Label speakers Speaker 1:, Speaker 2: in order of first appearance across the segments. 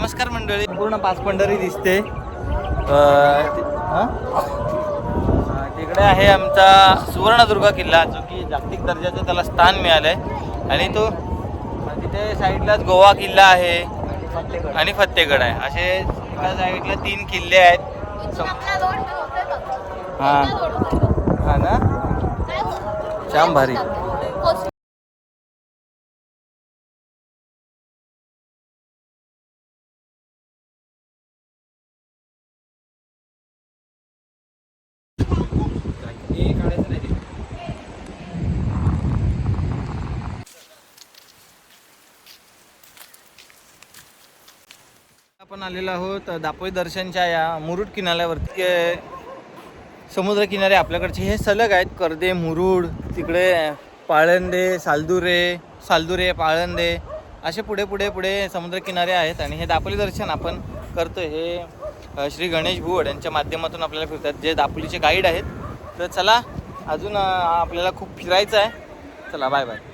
Speaker 1: नमस्कार मंडळी. पूर्ण पाच पंढरी दिसते. हा? तिकडे आहे आमचा सुवर्णदुर्ग किल्ला जो की जागतिक दर्जाचं त्याला स्थान मिळालंय. आणि तो तिथे साईडलाच गोवा किल्ला आहे. आणि फत्तेगड आहे. असे एका साईडला तीन किल्ले आहेत. हा. हा ना? श्याम भारी आपण आलेलो आहोत दापोली दर्शनच्या या मुरुड किनाऱ्यावरती. समुद्र किनारे आपल्याकडचे. हे सलग आहेत कर्दे मुरुड तिकडे पाळंदे सालदुरे सालदुरे पाळंदे. असे पुढे पुढे पुढे समुद्र किनारे आहेत आणि हे दापोली दर्शन आपण करतो हे श्री गणेश भुवड यांच्या माध्यमातून आपल्याला फिरतात जे दापोलीचे गाईड आहेत. तर चला अजून आपल्याला खूप फिरायचं आहे. चला बाय बाय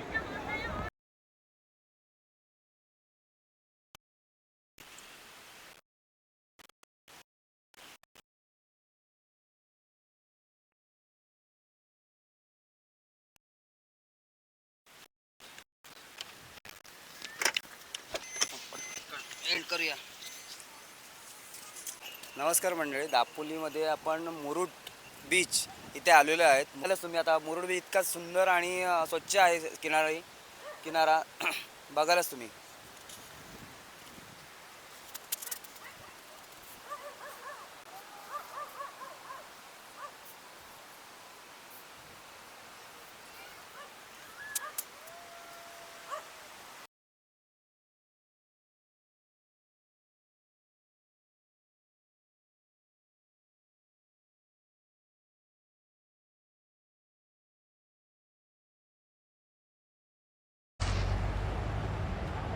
Speaker 2: करूया. नमस्कार मंडळी दापोलीमध्ये आपण मुरुड बीच इथे आलेलो आहेत. मला तुम्ही आता मुरुड बीच इतका सुंदर आणि स्वच्छ आहे किनारा किनारा. बघायलाच तुम्ही.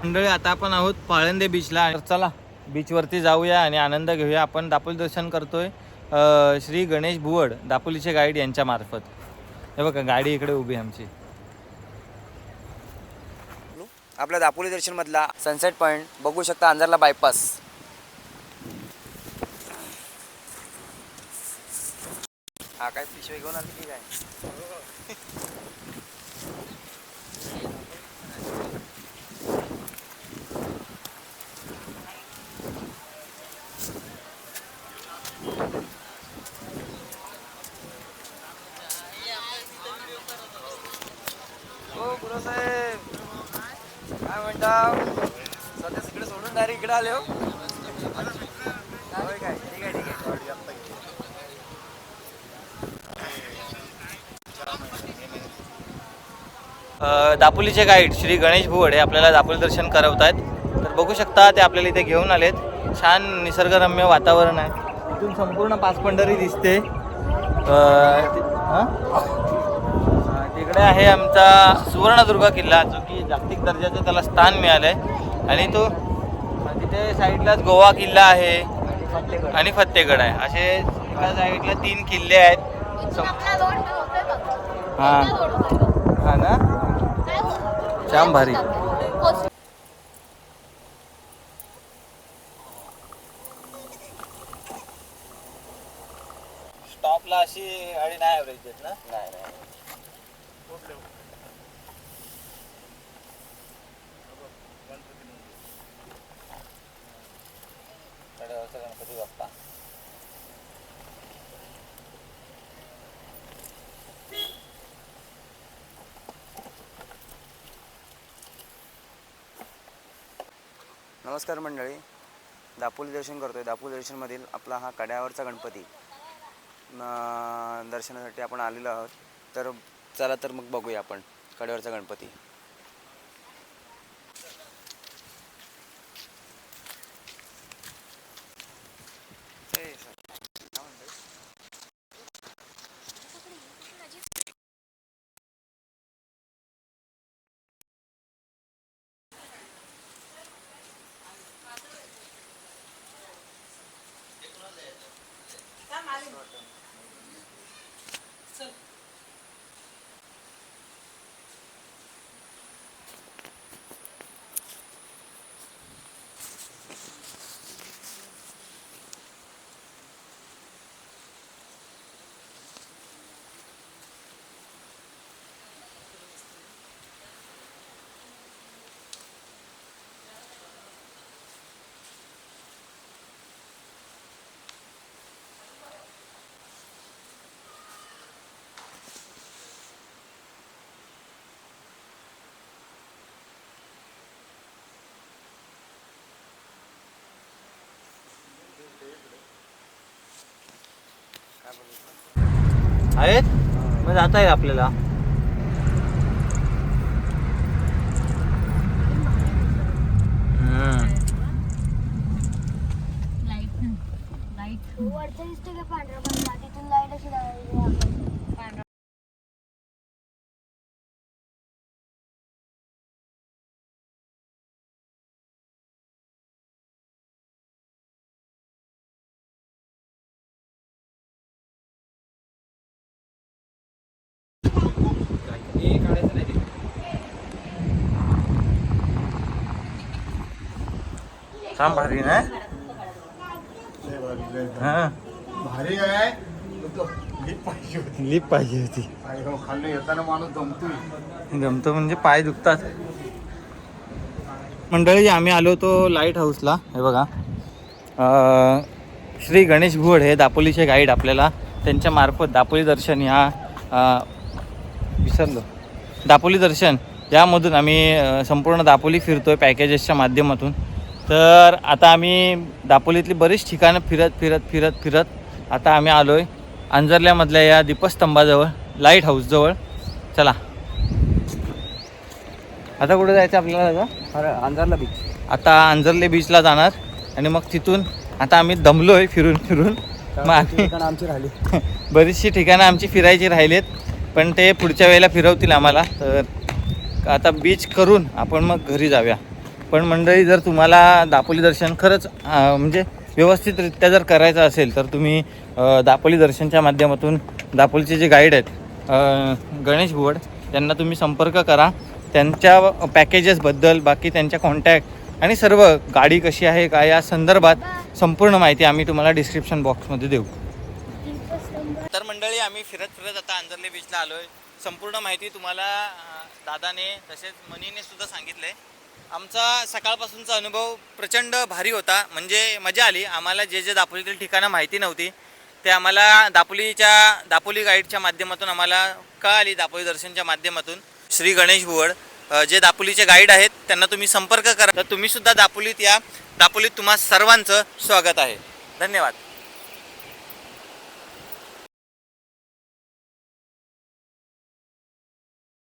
Speaker 1: मंडळी आता आपण आहोत पाळंदे बीचला चला बीचवरती जाऊया आणि आनंद घेऊया. आपण दापोली दर्शन करतोय श्री गणेश भुवड दापोलीचे गाईड यांच्या मार्फत. हे बघा गाडी इकडे उभी आहे आमची.
Speaker 2: आपल्या दापोली दर्शनमधला सनसेट पॉईंट बघू शकता अंधारला बायपास हा काय पिशवी घेऊन आली की काय? हो गुरुसाहेब काय म्हणता? सध्या तिकडे सोडून डायरेक्ट इकडे आले हो. काय? ठीक आहे ठीक आहे.
Speaker 1: दापोलीचे गाईड श्री गणेश भुवड हे आपल्याला दापोली दर्शन करवत आहेत तर बघू शकता ते आपल्याला इथे घेऊन आलेत. छान निसर्गरम्य वातावरण आहे. इथून संपूर्ण पाच पंढरी दिसते हा? तिकडे आहे आमचा सुवर्णदुर्ग किल्ला जो की जागतिक दर्जाचं त्याला स्थान मिळालं आहे आणि तो तिथे साईडलाच गोवा किल्ला आहे आणि फत्तेगड आहे. असे एका साईडला तीन किल्ले आहेत. हा. हा ना? श्याम भारी स्टॉपला अशी गाडी नाही ॲव्हरेज देत ना?
Speaker 2: नाही नाही.
Speaker 1: गणपती बाप्पा
Speaker 2: नमस्कार मंडळी. दापोली दर्शन करतोय. दापोली दर्शनमधील आपला हा कड्यावरचा गणपती. दर्शनासाठी आपण आलेलो आहोत. तर चला तर मग बघूया आपण. कडेवरचा गणपती.
Speaker 1: आहेत? मग जाता येईल आपल्याला. हम्म.
Speaker 3: वरचं दिसतं का पांढरा पांढरा तिथून लाइट अशी आहे आपण.
Speaker 1: छान भारी ना? हा.
Speaker 4: भारी आहे. लिप पाहिजे होती.
Speaker 1: लिप पाहिजे होती.
Speaker 4: आई हो, खाल्लं येताना माणूस
Speaker 1: जमतं म्हणजे पाय दुखतात. मंडळी आम्ही आलो होतो लाइट हाऊसला हे बघा. श्री गणेश भुवड हे दापोलीचे गाईड आपल्याला. त्यांच्या मार्फत दापोली दर्शन ह्या विसरलो. दापोली दर्शन. यामधून आम्ही संपूर्ण दापोली फिरतोय पॅकेजेसच्या माध्यमातून. तर आता आम्ही दापोलीतली बरीच ठिकाणं फिरत फिरत फिरत फिरत आता आम्ही आलो आहे अंजरल्यामधल्या या दीपस्तंभाजवळ लाइट हाऊसजवळ चला. आता कुठे जायचं आपल्याला आता
Speaker 2: अंधारला बीच
Speaker 1: आता अंजरले बीचला जाणार. आणि मग तिथून आता आम्ही दमलो आहे फिरून. फिरून मग आम्ही
Speaker 2: आमची राहिली.
Speaker 1: बरीचशी ठिकाणं आमची फिरायची राहिलेत. पण ते पुढच्या वेळेला फिरवतील आम्हाला. तर आता बीच करून आपण मग घरी जाऊया. पण मंडळी जर तुम्हाला दापोली दर्शन खरंच म्हणजे व्यवस्थितरित्या जर करायचं असेल तर तुम्ही दापोली दर्शनच्या माध्यमातून दापोलीचे जे गाईड आहेत गणेश भुवड त्यांना तुम्ही संपर्क करा. त्यांच्या पॅकेजेसबद्दल बाकी त्यांच्या कॉन्टॅक्ट आणि सर्व गाडी कशी आहे का या संदर्भात संपूर्ण माहिती आम्ही तुम्हाला डिस्क्रिप्शन बॉक्समध्ये देऊ. तर मंडळी आम्ही फिरत फिरत आता अंजरले बीचला आलोय. संपूर्ण माहिती तुम्हाला दादाने तसेच मनीने सुद्धा आहे आमचा सकाळपासूनचा अनुभव प्रचंड भारी होता. म्हणजे मजा आली. आम्हाला जे जे दापोलीतील ठिकाणं माहिती नव्हती ते आम्हाला दापोलीच्या दापोली गाईडच्या माध्यमातून आम्हाला कळाली दापोली दर्शनच्या माध्यमातून. श्री गणेश भुवड जे दापोलीचे गाईड आहेत त्यांना तुम्ही संपर्क करा. तर तुम्हीसुद्धा दापोलीत या. दापोलीत तुम्हा सर्वांचं स्वागत आहे. धन्यवाद.